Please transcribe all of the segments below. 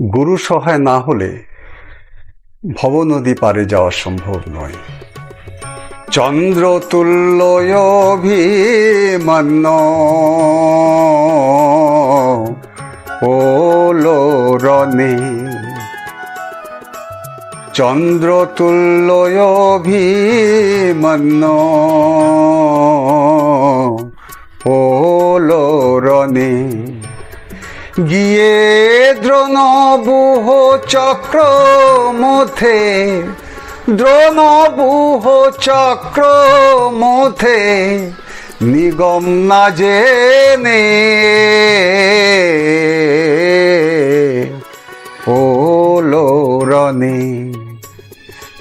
গুরু সহায় না হলে ভব নদী পারে যাওয়া সম্ভব নয়। চন্দ্র তুল্য অভিমান্য ওলো রনে চন্দ্র তুল্য অভিমান্য ওলো রনে গিয়ে দ্রোণবুহ চক্র মধ্যে দ্রোণবুহ চক্র মধ্যে নিগম না জেনে। ওলো রনে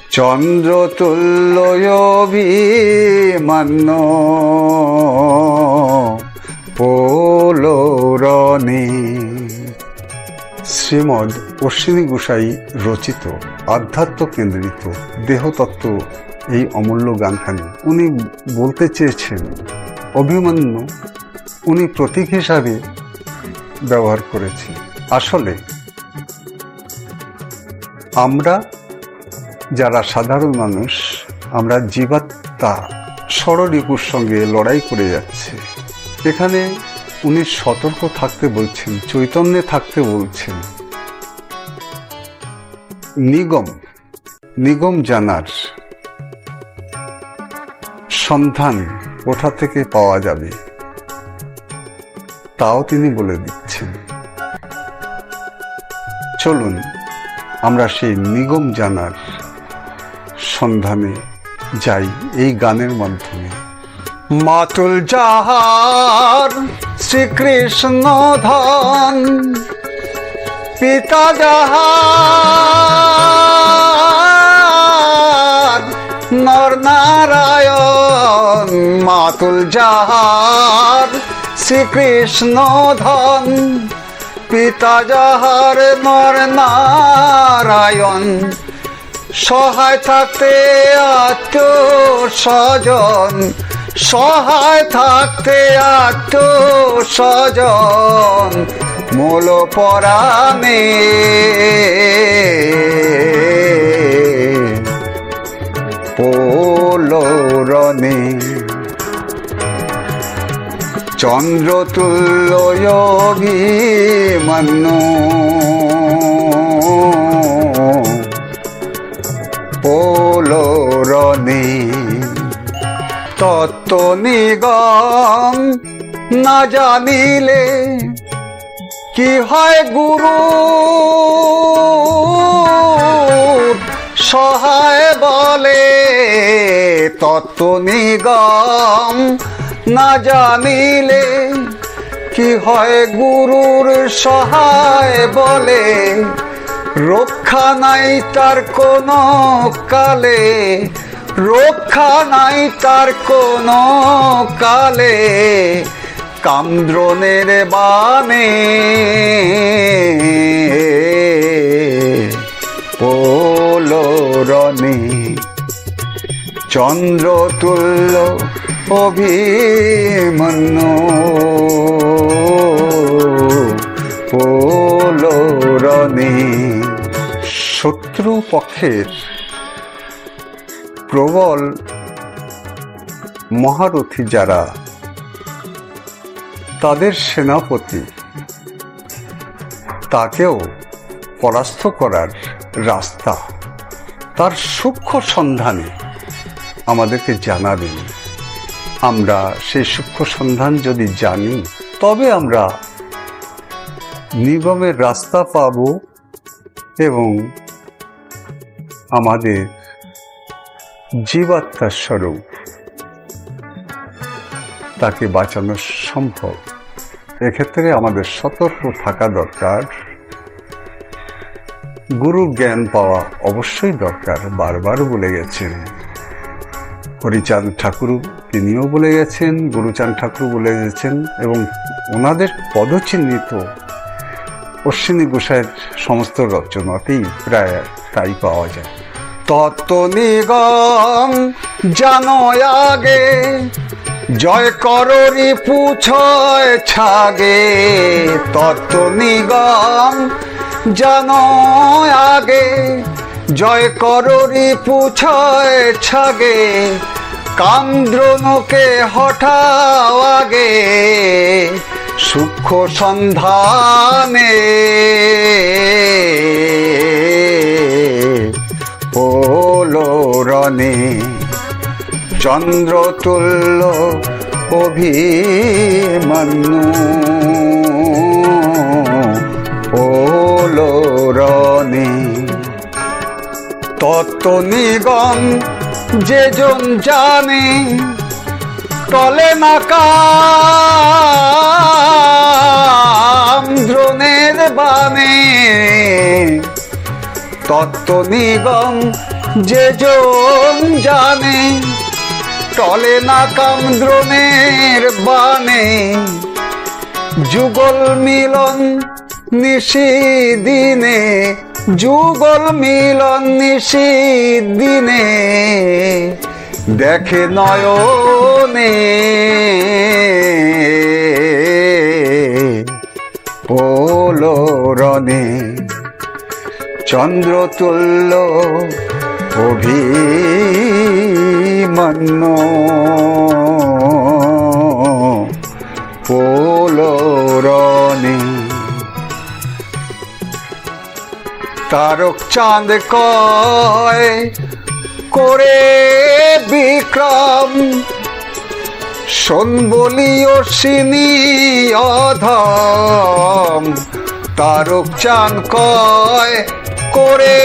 চন্দ্র তুল্য অভিমান্য পোলো রনে শ্রীমদ অশ্বিনী গোসাই রচিত, আধ্যাত্ম কেন্দ্রিত দেহতত্ত্ব এই অমূল্য গানখানি। উনি বলতে চেয়েছেন, অভিমন্যু, উনি প্রতীক হিসাবে ব্যবহার করেছেন। আসলে, আমরা যারা সাধারণ মানুষ, আমরা জীবাত্মা ষড়রিপুর সঙ্গে লড়াই করে যাচ্ছে। এখানে উনি সতর্ক থাকতে বলছেন, চৈতন্যে থাকতে বলছেন। নিগম নিগম জানার সন্ধান কোথা থেকে পাওয়া যাবে, তাও তিনি বলে দিচ্ছেন। চলুন, আমরা সেই নিগম জানার সন্ধানে যাই, এই গানের মাধ্যমে। মাতুল যাহার শ্রীকৃষ্ণ ধন পিতা যাহার নর নারায়ণ, মাতুল যাহার শ্রীকৃষ্ণ ধন পিতা যাহার নর নারায়ণ, সহায় থাকতে আত্ম স্বজন সহায় থাকতে আত্ম স্বজন মূল পরাণে পোলরণে। চন্দ্রতুল্য অভিমন্য পোলরণে। তত্ত্ব নিগম না জানিলে কি হয় গুরু? সহায় বলে তত্ত্ব নিগম না জানিলে কি হয় গুরুর? সহায় বলে রক্ষা নাই তার কোনো কালে রক্ষা নাই তার কোনো কালে। কামদ্রণের বানে পোলরণে চন্দ্র তুল্য অভিমন্য। পোলরণে শত্রু পক্ষের প্রবল মহারথী যারা, তাদের সেনাপতি, তাকেও পরাস্ত করার রাস্তা, তার সূক্ষ্ম সন্ধানে আমাদেরকে জানাবেন। আমরা সেই সূক্ষ্ম সন্ধান যদি জানি, তবে আমরা নিগমের রাস্তা পাব এবং আমাদের জীবাত্মার স্বরূপ। তাকে বাঁচানো সম্ভব। এক্ষেত্রে আমাদের সতর্ক থাকা দরকার। গুরু জ্ঞান পাওয়া অবশ্যই দরকার, বারবার বলে গেছেন। হরিচাঁদ ঠাকুর তিনিও বলে গেছেন, গুরুচাঁদ ঠাকুর বলে গেছেন এবং ওনাদের পদচিহ্নিত অশ্বিনী গোসাইয়ের সমস্ত রচনাতেই প্রায় তাই পাওয়া যায়। তত্ত্ব নিগম, জানো আগে। জয় কররি পুছয় ছাগে। তত্ত্ব নিগম, জানো আগে। জয় কররি পুছয় ছাগে। কামদ্রণকে হঠাও আগে। সূক্ষ্ম সন্ধানে পোলো রনে চন্দ্রতুল্য অভিমন্যু। রনে তত্ত্ব নিগম যেজন জানে তলে না তত্ত্ব নিগম যেজন জানে, টলে না কাম দ্রোণের বানে যুগল মিলন নিশি দিনে, যুগল মিলন নিশি দিনে। দেখে নয়নে পোলো রনে চন্দ্রতুল্য অভিমন্য। তারক চাঁদ কয়, করে বিক্রম শোন বলি অশ্বিনী অধম। তারক চাঁদ কয় করে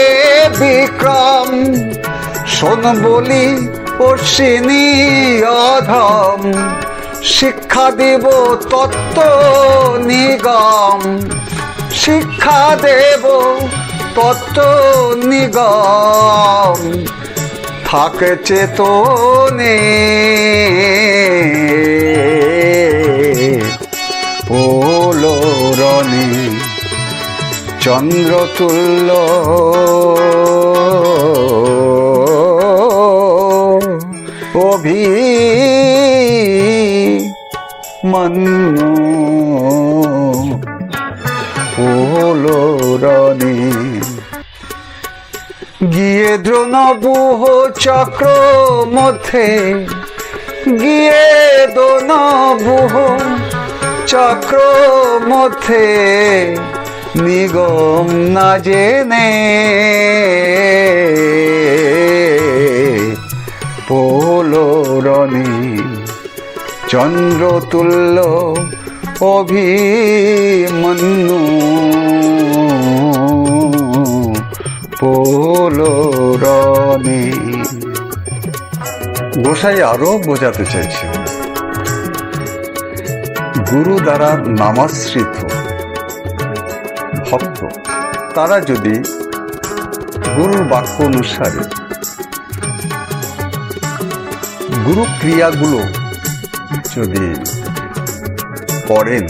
বিক্রম। শোন বলি অশ্বিনী অধম, শিক্ষা দেব তত্ত্ব নিগম। শিক্ষা দেব তত্ত্ব নিগম। থাকে চেতনে। পোলো রনে চন্দ্রতুল্য অভি মন্নু। পোলো রনে। গিয়ে দ্রোণবুহ চক্র মধ্যে। গিয়ে দোনবুহ চক্র মধ্যে। নিগম না জেনে পোলো রনে চন্দ্রতুল্য অভিমন্যু। পোলরণে। গোসাই আরও বোঝাতে চাইছে। গুরু দ্বারা নামাশ্রিত। ভক্ত তারা যদি গুরুর বাক্য অনুসারে গুরু ক্রিয়াগুলো যদি করেন,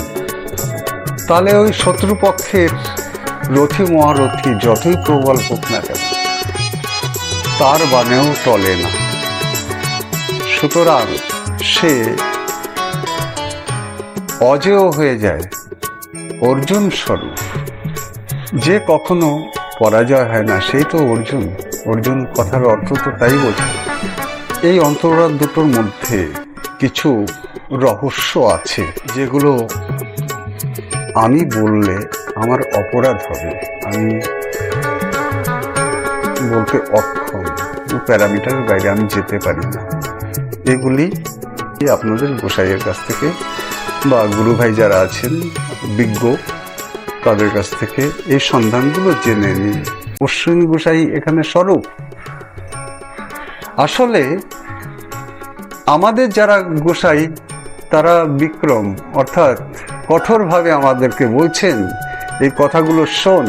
তাহলে ওই শত্রুপক্ষের রথী মহারথী যতই প্রবল হোক না কেন, তার বানেও টলে না। সুতরাং সে অজেয় হয়ে যায়। অর্জুন স্বরূপ। যে কখনো পরাজয় হয় না, সেই তো অর্জুন। অর্জুন কথার অর্থ তো তাই বোঝায় এই অন্তরাল দুটোর মধ্যে কিছু রহস্য আছে, যেগুলো আমি বললে আমার অপরাধ হবে। আমি বলতে অক্ষম। প্যারামিটারের বাইরে আমি যেতে পারি না। এগুলি আপনাদের গোসাইয়ের কাছ থেকে, বা গুরু ভাই যারা আছেন, বিজ্ঞ তাদের কাছ থেকে এই সন্ধানগুলো জেনে নিন অশ্বিনী গোসাই এখানে স্বরূপ। আসলে আমাদের যারা গোসাই, তারা বিক্রম, অর্থাৎ কঠোরভাবে আমাদেরকে বলছেন, এই কথাগুলো শোন।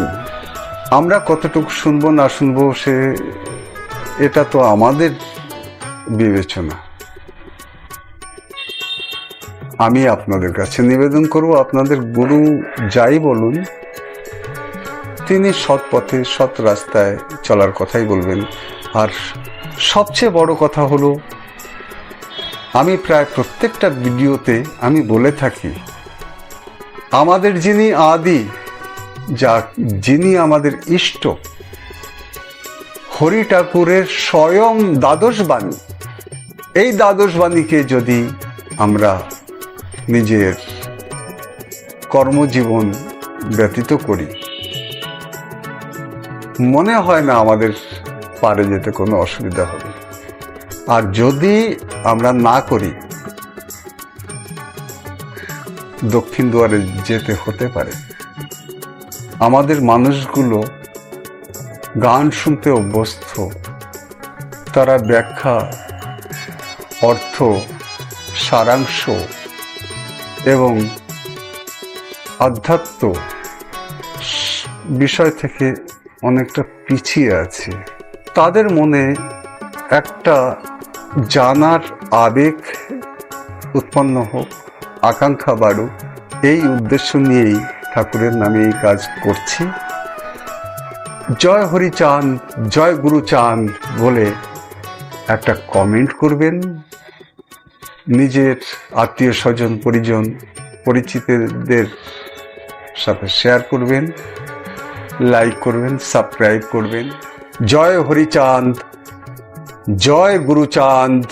আমরা কতটুকু শুনব না শুনব সে, এটা তো আমাদের বিবেচনা। আমি আপনাদের কাছে নিবেদন করব, আপনাদের গুরু যাই বলুন, তিনি সৎ পথে, সৎ রাস্তায় চলার কথাই বলবেন। আর সবচেয়ে বড় কথা হলো, আমি প্রায় প্রত্যেকটা ভিডিওতে আমি বলে থাকি, আমাদের যিনি আদি, যা যিনি আমাদের ইষ্ট হরি ঠাকুরের স্বয়ং দ্বাদশ বাণী এই দ্বাদশ বাণীকে যদি আমরা নিজের কর্মজীবন ব্যতীত করি। মনে হয় না আমাদের পারে যেতে কোনো অসুবিধা হবে। আর যদি আমরা না করি, দক্ষিণ দুয়ারে যেতে হতে পারে। আমাদের মানুষগুলো গান শুনতে অভ্যস্ত। তারা ব্যাখ্যা, অর্থ, সারাংশ এবং আধ্যাত্ম বিষয় থেকে অনেকটা পিছিয়ে আছে। তাদের মনে একটা জানার আবেগ উৎপন্ন হোক, আকাঙ্ক্ষা বাড়ুক, এই উদ্দেশ্য নিয়েই ঠাকুরের নামে এই কাজ করছি। জয় হরি হরিচাঁদ জয় গুরুচাঁদ বলে একটা কমেন্ট করবেন। নিজের আত্মীয় স্বজন, পরিজন, পরিচিতদের সাথে শেয়ার করবেন লাইক করবেন সাবস্ক্রাইব করবেন। জয় হরিচাঁদ, জয় গুরুচাঁদ।